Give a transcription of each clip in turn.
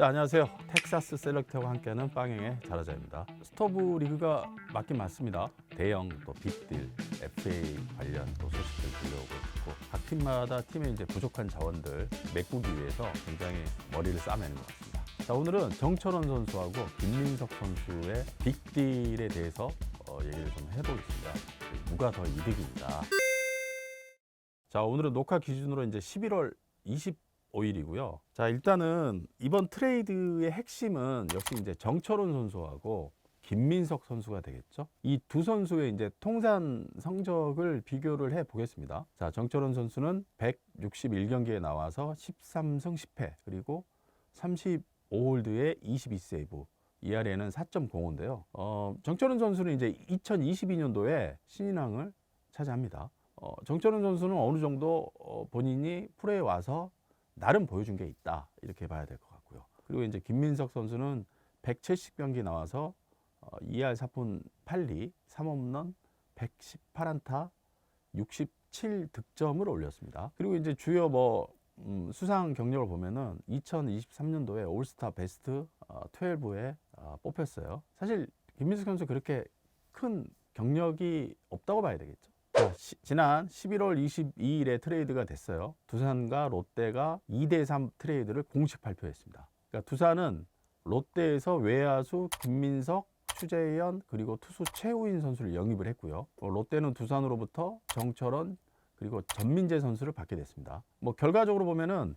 네, 안녕하세요. 텍사스 셀렉트와 함께하는 빵행의 자라자입니다. 스토브 리그가 맞긴 맞습니다. 대형 또 빅딜, FA 관련 또 소식들 들려오고 있고 각 팀마다 팀의 이제 부족한 자원들 메꾸기 위해서 굉장히 머리를 싸매는 것 같습니다. 자 오늘은 정철원 선수하고 김민석 선수의 빅딜에 대해서 어, 얘기를 좀 해보겠습니다. 누가 더 이득입니다. 자 오늘은 녹화 기준으로 이제 11월 25일이고요. 자 일단은 이번 트레이드의 핵심은 역시 이제 정철원 선수하고 김민석 선수가 되겠죠. 이 두 선수의 이제 통산 성적을 비교를 해 보겠습니다. 자 정철원 선수는 161경기에 나와서 13승 10패 그리고 35홀드에 22세이브. ERA는 4.05인데요. 어, 정철원 선수는 이제 2022년도에 신인왕을 차지합니다. 어, 정철원 선수는 어느 정도 어, 본인이 프로에 와서 나름 보여준 게 있다 이렇게 봐야 될 것 같고요. 그리고 이제 김민석 선수는 170경기 나와서 어, 2할 4푼 8리 3홈런 118안타 67득점을 올렸습니다. 그리고 이제 주요 뭐 음, 수상 경력을 보면은 2023년도에 올스타 베스트 어, 12에 어, 뽑혔어요. 사실 김민석 선수 그렇게 큰 경력이 없다고 봐야 되겠죠. 자, 시- 지난 11월 22일에 트레이드가 됐어요. 두산과 롯데가 2대3 트레이드를 공식 발표했습니다. 그러니까 두산은 롯데에서 외야수 김민석, 추재현 그리고 투수 최우인 선수를 영입을 했고요. 어, 롯데는 두산으로부터 정철원 그리고 전민재 선수를 받게 됐습니다. 뭐 결과적으로 보면은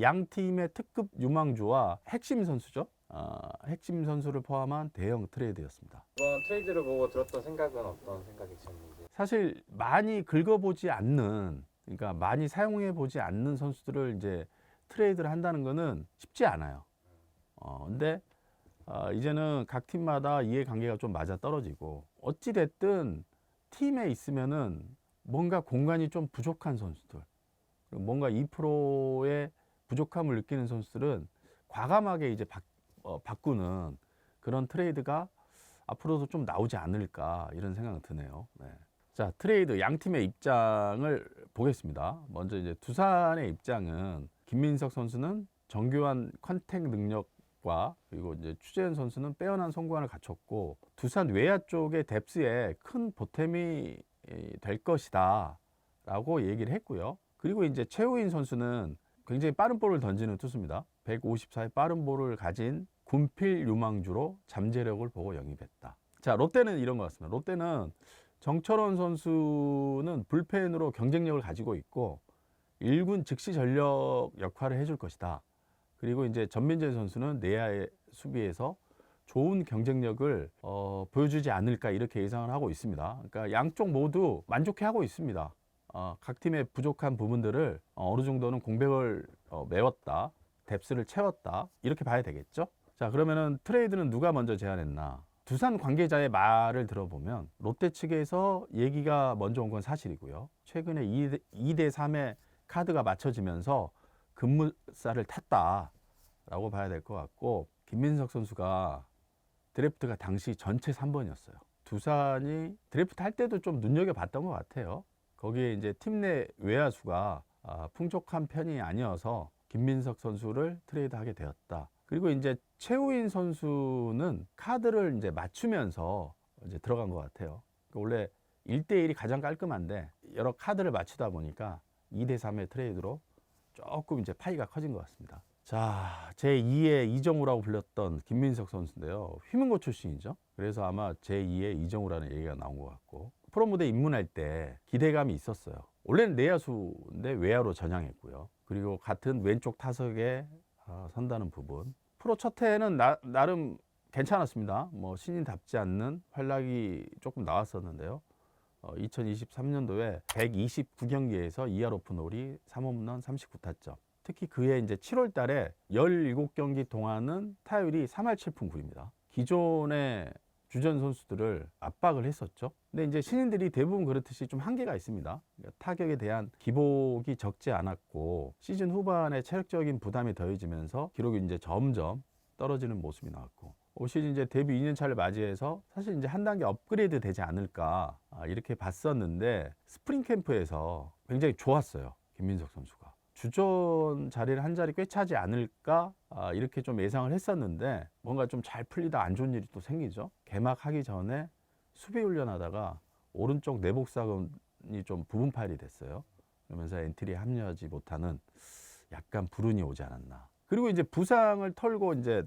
양 팀의 특급 유망주와 핵심 선수죠. 아, 핵심 선수를 포함한 대형 트레이드였습니다. 이번 트레이드를 보고 들었던 생각은 어떤 생각이셨는지 사실 많이 긁어보지 않는 그러니까 많이 사용해 보지 않는 선수들을 이제 트레이드를 한다는 거는 쉽지 않아요. 어 근데 어, 이제는 각 팀마다 이해관계가 좀 맞아 떨어지고 어찌 됐든 팀에 있으면은 뭔가 공간이 좀 부족한 선수들 그리고 뭔가 2%의 부족함을 느끼는 선수들은 과감하게 이제 바, 어, 바꾸는 그런 트레이드가 앞으로도 좀 나오지 않을까 이런 생각이 드네요. 네. 자 트레이드 양 팀의 입장을 보겠습니다. 먼저 이제 두산의 입장은 김민석 선수는 정교한 컨택 능력과 그리고 이제 추재현 선수는 빼어난 성공을 갖췄고 두산 외야 쪽의 뎁스에 큰 보탬이 이, 될 것이다라고 얘기를 했고요. 그리고 이제 최우인 선수는 굉장히 빠른 볼을 던지는 투수입니다. 154의 빠른 볼을 가진 군필 유망주로 잠재력을 보고 영입했다. 자, 롯데는 이런 것 같습니다. 롯데는 정철원 선수는 불펜으로 경쟁력을 가지고 있고 1군 즉시 전력 역할을 해줄 것이다. 그리고 이제 전민재 선수는 내야의 수비에서 좋은 경쟁력을 어, 보여주지 않을까 이렇게 예상을 하고 있습니다. 그러니까 양쪽 모두 만족해 하고 있습니다. 어, 각 팀의 부족한 부분들을 어, 어느 정도는 공백을 어, 메웠다, 뎁스를 채웠다 이렇게 봐야 되겠죠. 자 그러면은 트레이드는 누가 먼저 제안했나? 두산 관계자의 말을 들어보면 롯데 측에서 얘기가 먼저 온 건 사실이고요. 최근에 2대, 2대 3의 카드가 맞춰지면서 급무살을 탔다라고 봐야 될 것 같고 김민석 선수가 드래프트가 당시 전체 3번이었어요. 두산이 드래프트 할 때도 좀 눈여겨봤던 것 같아요. 거기에 이제 팀 내 외야수가 아, 풍족한 편이 아니어서 김민석 선수를 트레이드하게 되었다. 그리고 이제 최우인 선수는 카드를 이제 맞추면서 이제 들어간 것 같아요. 그러니까 원래 1대1이 가장 깔끔한데 여러 카드를 맞추다 보니까 2대3의 트레이드로 조금 이제 파이가 커진 것 같습니다. 자, 제2의 이정우라고 불렸던 김민석 선수인데요. 휘문고 출신이죠. 그래서 아마 제2의 이정우라는 얘기가 나온 것 같고 프로 무대 입문할 때 기대감이 있었어요. 원래는 내야수인데 외야로 전향했고요. 그리고 같은 왼쪽 타석에 아, 선다는 부분. 프로 첫 해는 나, 나름 괜찮았습니다. 뭐 신인답지 않는 활약이 조금 나왔었는데요. 어, 2023년도에 129경기에서 2할 오픈 홀이 3홈런 39타점. 특히 그해 이제 7월 달에 17경기 동안은 타율이 3할 7푼 9입니다. 기존의 주전 선수들을 압박을 했었죠. 근데 이제 신인들이 대부분 그렇듯이 좀 한계가 있습니다. 그러니까 타격에 대한 기복이 적지 않았고 시즌 후반에 체력적인 부담이 더해지면서 기록이 이제 점점 떨어지는 모습이 나왔고 올 시즌 이제 데뷔 2년 차를 맞이해서 사실 이제 한 단계 업그레이드 되지 않을까 아, 이렇게 봤었는데 스프링 캠프에서 굉장히 좋았어요. 김민석 선수가. 주전 자리를 한 자리 꿰차지 않을까 아, 이렇게 좀 예상을 했었는데 뭔가 좀 잘 풀리다 안 좋은 일이 또 생기죠. 개막하기 전에 수비 훈련하다가 오른쪽 내복사근이 좀 부분 파열이 됐어요. 그러면서 엔트리에 합류하지 못하는 약간 불운이 오지 않았나. 그리고 이제 부상을 털고 이제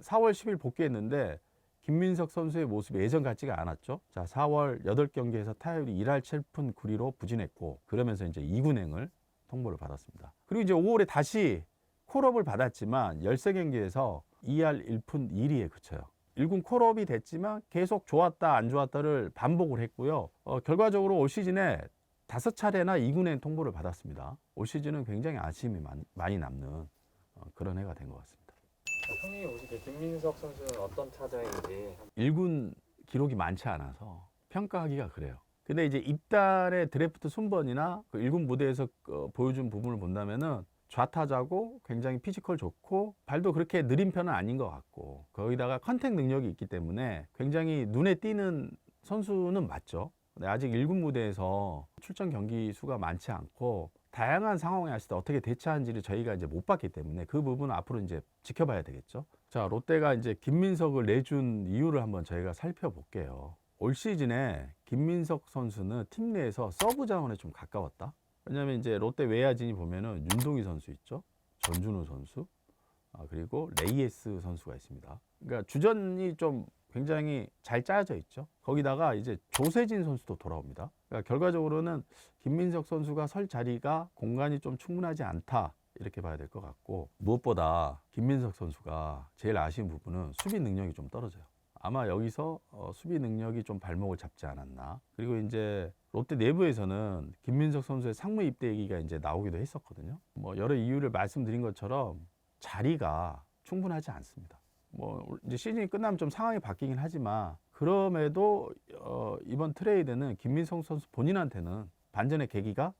4월 10일 복귀했는데 김민석 선수의 모습이 예전 같지가 않았죠. 자, 4월 8경기에서 타율이 1할 7푼 9리로 부진했고 그러면서 이제 2군행을 통보를 받았습니다. 그리고 이제 5월에 다시 콜업을 받았지만 13경기에서 2할 1푼 1리에 그쳐요. 1군 콜업이 됐지만 계속 좋았다 안 좋았다를 반복을 했고요. 어, 결과적으로 올 시즌에 다섯 차례나 2군행 통보를 받았습니다. 올 시즌은 굉장히 아쉬움이 많- 많이 남는 어, 그런 해가 된 것 같습니다. 형님이 보시기에 김민석 선수는 어떤 타자인지 1군 기록이 많지 않아서 평가하기가 그래요. 근데 이제 입단의 드래프트 순번이나 그 1군 무대에서 어, 보여준 부분을 본다면은 좌타자고 굉장히 피지컬 좋고 발도 그렇게 느린 편은 아닌 것 같고 거기다가 컨택 능력이 있기 때문에 굉장히 눈에 띄는 선수는 맞죠. 근데 아직 1군 무대에서 출전 경기 수가 많지 않고 다양한 상황에 왔을 때 어떻게 대처하는지를 저희가 이제 못 봤기 때문에 그 부분은 앞으로 이제 지켜봐야 되겠죠. 자, 롯데가 이제 김민석을 내준 이유를 한번 저희가 살펴볼게요. 올 시즌에 김민석 선수는 팀 내에서 서브 자원에 좀 가까웠다. 왜냐하면 이제 롯데 외야진이 보면은 윤동희 선수 있죠, 전준우 선수, 아, 그리고 레이에스 선수가 있습니다. 그러니까 주전이 좀 굉장히 잘 짜여져 있죠. 거기다가 이제 조세진 선수도 돌아옵니다. 그러니까 결과적으로는 김민석 선수가 설 자리가 공간이 좀 충분하지 않다. 이렇게 봐야 될 것 같고 무엇보다 김민석 선수가 제일 아쉬운 부분은 수비 능력이 좀 떨어져요. 아마 여기서 어, 수비 능력이 좀 발목을 잡지 않았나. 그리고 이제 롯데 내부에서는 김민석 선수의 상무 입대 얘기가 이제 나오기도 했었거든요. 뭐 여러 이유를 말씀드린 것처럼 자리가 충분하지 않습니다. 뭐 이제 시즌이 끝나면 좀 상황이 바뀌긴 하지만 그럼에도 어, 이번 트레이드는 김민성 선수 본인한테는 반전의 계기가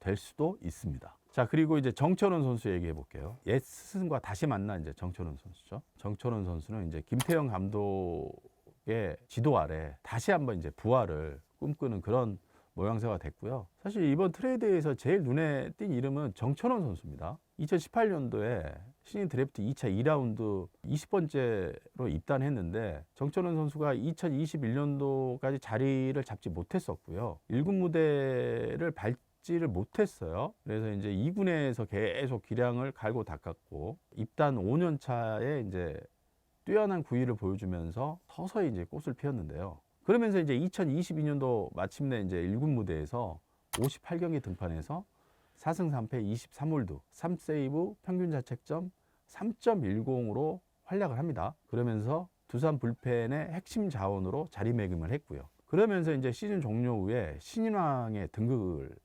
될 수도 있습니다. 자 그리고 이제 정철원 선수 얘기해 볼게요. 옛 스승과 다시 만난 이제 정철원 선수죠. 정철원 선수는 이제 김태형 감독의 지도 아래 다시 한번 이제 부활을 꿈꾸는 그런 모양새가 됐고요. 사실 이번 트레이드에서 제일 눈에 띈 이름은 정철원 선수입니다. 2018년도에 신인 드래프트 2차 2라운드 20번째로 입단했는데 정철원 선수가 2021년도까지 자리를 잡지 못했었고요. 1군 무대를 밟 지를 못했어요. 그래서 이제 2군에서 계속 기량을 갈고 닦았고 입단 5년 차에 이제 뛰어난 구위를 보여주면서 서서히 이제 꽃을 피웠는데요. 그러면서 이제 2022년도 마침내 이제 1군 무대에서 58경기 등판해서 4승 3패 23홀드 3세이브 평균 자책점 3.10으로 활약을 합니다. 그러면서 두산 불펜의 핵심 자원으로 자리매김을 했고요. 그러면서 이제 시즌 종료 후에 신인왕에 등극을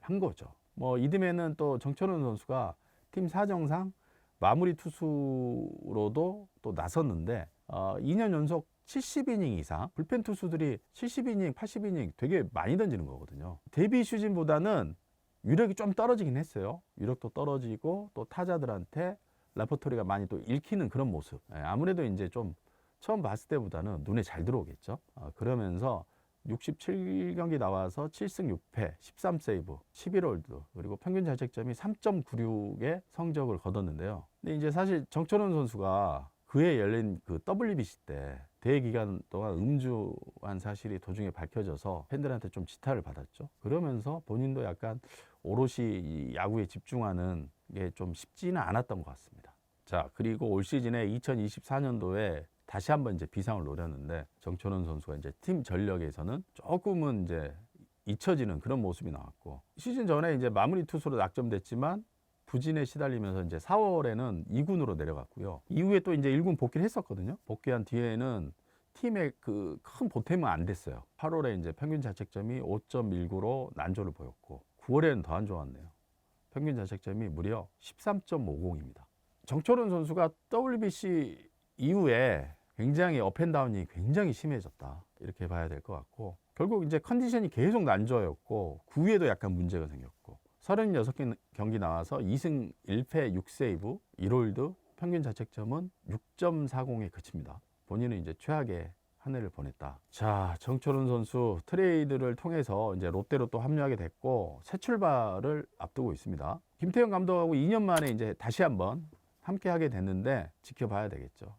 한 거죠. 뭐 이듬해는 또 정철원 선수가 팀 사정상 마무리 투수로도 또 나섰는데 어, 2년 연속 70이닝 이상 불펜 투수들이 70이닝, 80이닝 되게 많이 던지는 거거든요. 데뷔 시즌보다는 위력이 좀 떨어지긴 했어요. 위력도 떨어지고 또 타자들한테 라포토리가 많이 또 읽히는 그런 모습. 예, 아무래도 이제 좀 처음 봤을 때보다는 눈에 잘 들어오겠죠. 어, 그러면서 67경기 나와서 7승 6패, 13세이브, 11홀드, 그리고 평균 자책점이 3.96의 성적을 거뒀는데요. 근데 이제 사실 정철원 선수가 그해 열린 그 WBC 때 대회 기간 동안 음주한 사실이 도중에 밝혀져서 팬들한테 좀 지탄을 받았죠. 그러면서 본인도 약간 오롯이 이 야구에 집중하는 게 좀 쉽지는 않았던 것 같습니다. 자, 그리고 올 시즌에 2024년도에 다시 한번 이제 비상을 노렸는데 정철원 선수가 이제 팀 전력에서는 조금은 이제 잊혀지는 그런 모습이 나왔고 시즌 전에 이제 마무리 투수로 낙점됐지만 부진에 시달리면서 이제 4월에는 2군으로 내려갔고요. 이후에 또 이제 1군 복귀를 했었거든요. 복귀한 뒤에는 팀의 그 큰 보탬은 안 됐어요. 8월에 이제 평균 자책점이 5.19로 난조를 보였고 9월에는 더 안 좋았네요. 평균 자책점이 무려 13.50입니다. 정철원 선수가 WBC 이후에 굉장히 업앤다운이 굉장히 심해졌다. 이렇게 봐야 될 것 같고 결국 이제 컨디션이 계속 난조였고 구위에도 약간 문제가 생겼고 36경기 나와서 2승 1패 6세이브 1홀드 평균 자책점은 6.40에 그칩니다. 본인은 이제 최악의 한 해를 보냈다. 자, 정철훈 선수 트레이드를 통해서 이제 롯데로 또 합류하게 됐고 새 출발을 앞두고 있습니다. 김태형 감독하고 2년 만에 이제 다시 한번 함께 하게 됐는데 지켜봐야 되겠죠.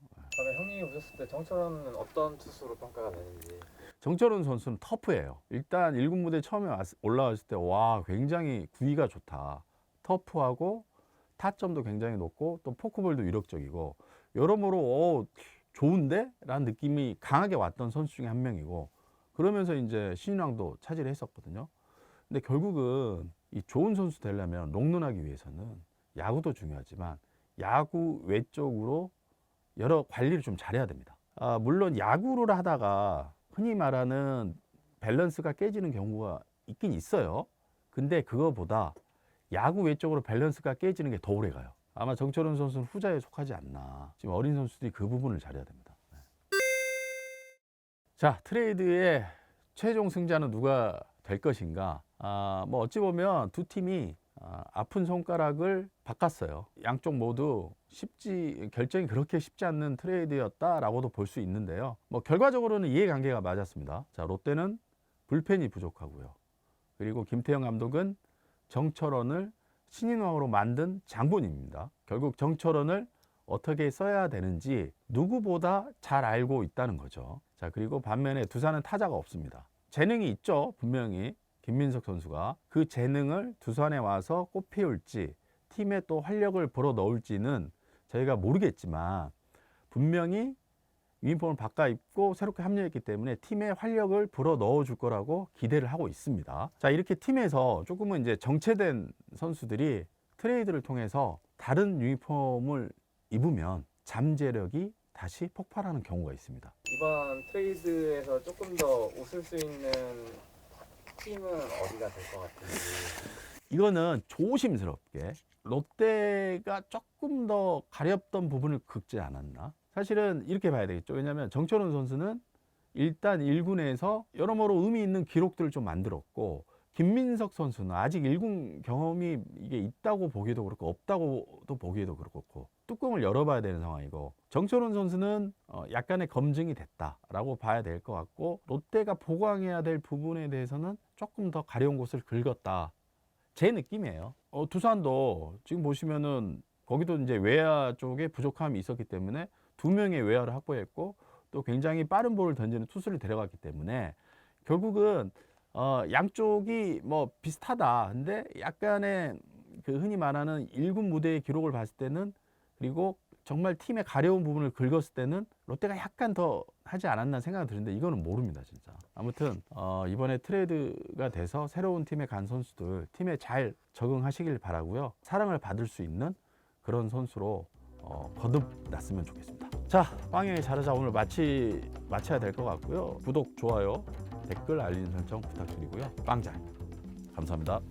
형님이 보셨을 때 정철원은 어떤 투수로 평가가 되는지 정철훈 선수는 터프예요. 일단 1군 무대 처음에 왔- 올라왔을 때 와 굉장히 구위가 좋다. 터프하고 타점도 굉장히 높고 또 포크볼도 위력적이고 여러모로 어, 좋은데? 라는 느낌이 강하게 왔던 선수 중에 한 명이고 그러면서 이제 신인왕도 차지를 했었거든요. 근데 결국은 이 좋은 선수 되려면 롱런하기 위해서는 야구도 중요하지만 야구 외적으로 여러 관리를 좀 잘해야 됩니다. 아, 물론 야구를 하다가 흔히 말하는 밸런스가 깨지는 경우가 있긴 있어요. 근데 그거보다 야구 외적으로 밸런스가 깨지는 게 더 오래 가요. 아마 정철훈 선수는 후자에 속하지 않나. 지금 어린 선수들이 그 부분을 잘해야 됩니다. 네. 자, 트레이드의 최종 승자는 누가 될 것인가? 아, 뭐 어찌 보면 두 팀이 아, 아픈 손가락을 바꿨어요. 양쪽 모두 쉽지 결정이 그렇게 쉽지 않는 트레이드였다라고도 볼 수 있는데요. 뭐 결과적으로는 이해관계가 맞았습니다. 자, 롯데는 불펜이 부족하고요. 그리고 김태형 감독은 정철원을 신인왕으로 만든 장본인입니다. 결국 정철원을 어떻게 써야 되는지 누구보다 잘 알고 있다는 거죠. 자, 그리고 반면에 두산은 타자가 없습니다. 재능이 있죠, 분명히. 김민석 선수가 그 재능을 두산에 와서 꽃피울지 팀에 또 활력을 불어 넣을지는 저희가 모르겠지만 분명히 유니폼을 바꿔 입고 새롭게 합류했기 때문에 팀에 활력을 불어 넣어 줄 거라고 기대를 하고 있습니다. 자, 이렇게 팀에서 조금은 이제 정체된 선수들이 트레이드를 통해서 다른 유니폼을 입으면 잠재력이 다시 폭발하는 경우가 있습니다. 이번 트레이드에서 조금 더 웃을 수 있는 팀은 어디가 될 것 같은지 이거는 조심스럽게 롯데가 조금 더 가렵던 부분을 긁지 않았나? 사실은 이렇게 봐야 되겠죠. 왜냐하면 정철훈 선수는 일단 1군에서 여러모로 의미 있는 기록들을 좀 만들었고 김민석 선수는 아직 1군 경험이 이게 있다고 보기도 그렇고 없다고도 보기에도 그렇고 뚜껑을 열어봐야 되는 상황이고 정철훈 선수는 어, 약간의 검증이 됐다라고 봐야 될 것 같고 롯데가 보강해야 될 부분에 대해서는 조금 더 가려운 곳을 긁었다 제 느낌이에요. 어, 두산도 지금 보시면은 거기도 이제 외야 쪽에 부족함이 있었기 때문에 두 명의 외야를 확보했고 또 굉장히 빠른 볼을 던지는 투수를 데려갔기 때문에 결국은 어, 양쪽이 뭐 비슷하다. 근데 약간의 그 흔히 말하는 1군 무대의 기록을 봤을 때는 그리고 정말 팀의 가려운 부분을 긁었을 때는 롯데가 약간 더 하지 않았나 생각이 드는데 이거는 모릅니다 진짜. 아무튼 어, 이번에 트레이드가 돼서 새로운 팀에 간 선수들 팀에 잘 적응하시길 바라고요. 사랑을 받을 수 있는 그런 선수로 어, 거듭났으면 좋겠습니다. 자 빵영의 자르자. 오늘 마치 마쳐야 될 것 같고요. 구독 좋아요 댓글 알림 설정 부탁드리고요. 빵잘. 감사합니다